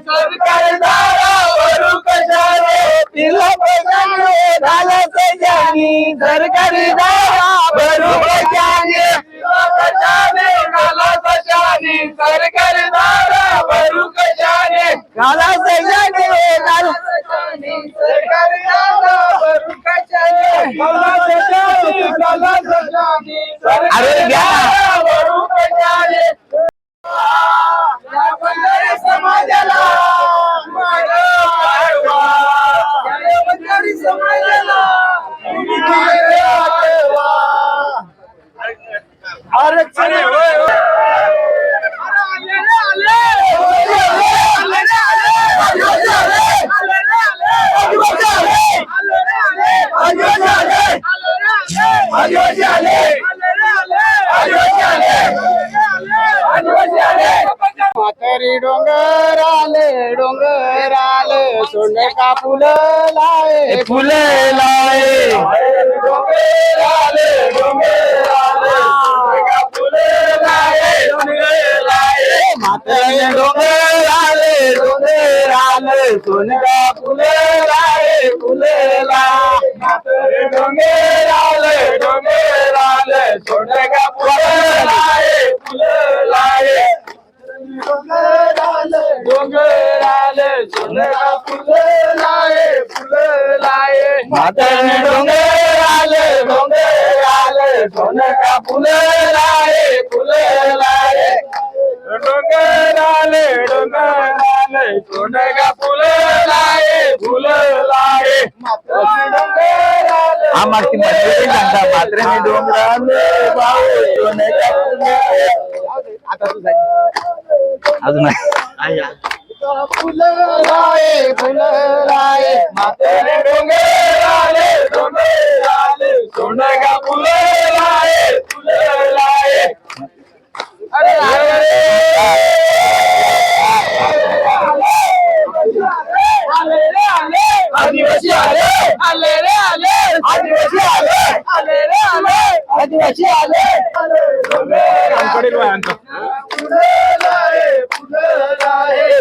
सरकारी दरा कशाने? घाला कशाने? सरकारी दारा कशाने? घाला कशाने? घाला सरकारी दारा भरू कशाने? घाला कशाने? घाला कशाने अरे घ्या. भरू कशाने? या बंजारी समाजाला आरक्षण. म्हातारी डोंगर आले डोंगर आले सोने का फुलं लाये फुले लाये डोंगर आले डोंगर आले सोने का फुलं लाये डोंगर लाये म्हातारी डोंगर आले डोंगर आले सोने का फुलं फुले लाये म्हातारी डोंगर आले डोंगर आले सोने का फुलं लाये फुलं लाये डोंगर आले डोंगर आले सोनेला फुले लाये फुलं लाये म्हातारे डोंगर आले डोंगर आले सोनेला फुलं आले मंदिर सांगता मात्र मी डोंगराले फुले. अजून नाही. फुलं लाये फुलं लाये म्हातारे डोंगर आले डोंगर आले आले रे आले आदिवासी आले आले रे आले आदिवासी आले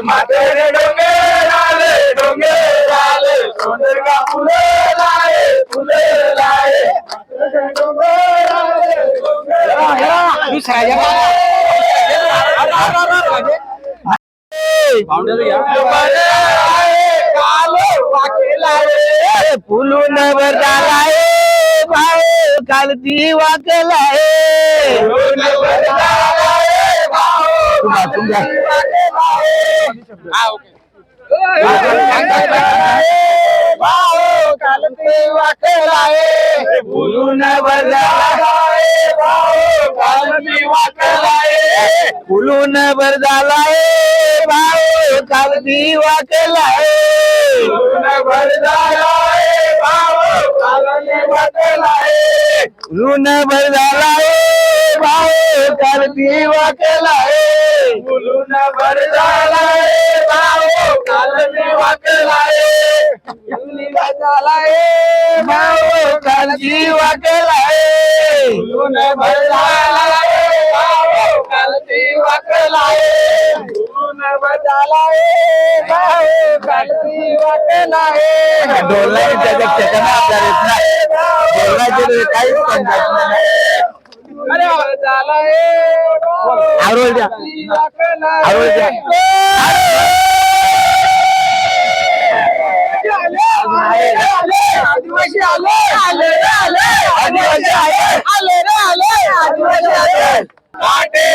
म्हातारे डोंगर आले डोंगर आले सोनर का फुलं लाये फुलं लाये डोंगर आले डोंगर ए, फुलून वर झालाय भाऊ कालती वाकलाय फुलून वर झालाय फुलून वर झालाय भाऊ कालती वाकलाय फुलून भर झालाय भाऊ कालती वाकलाय भर झालाय भाऊ वाकलाय झालाय भाऊ कालती वाकलाय फुलून भर झालाय भाऊ वाकलाय फुलून भर झालाय भाऊ काल मी वाकलाय डोला त्याच्या ठिकाणी आपल्याला येत नाही डोलाचे काहीच समजत नाही द्या द्या आदिवासी आले आले आले आदिवासी आले आले आले आदिवासी आले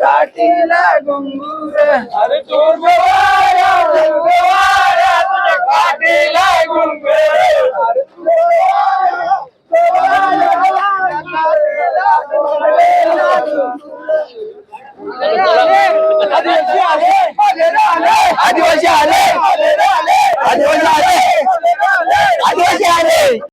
काठीला गुंगूर. अरे तू गोवाऱ्या गोवाऱ्या तुझ्या काठीला गुंगूर. अरे तू आदिवासी आले. आदिवासी आले. आदिवासी आले.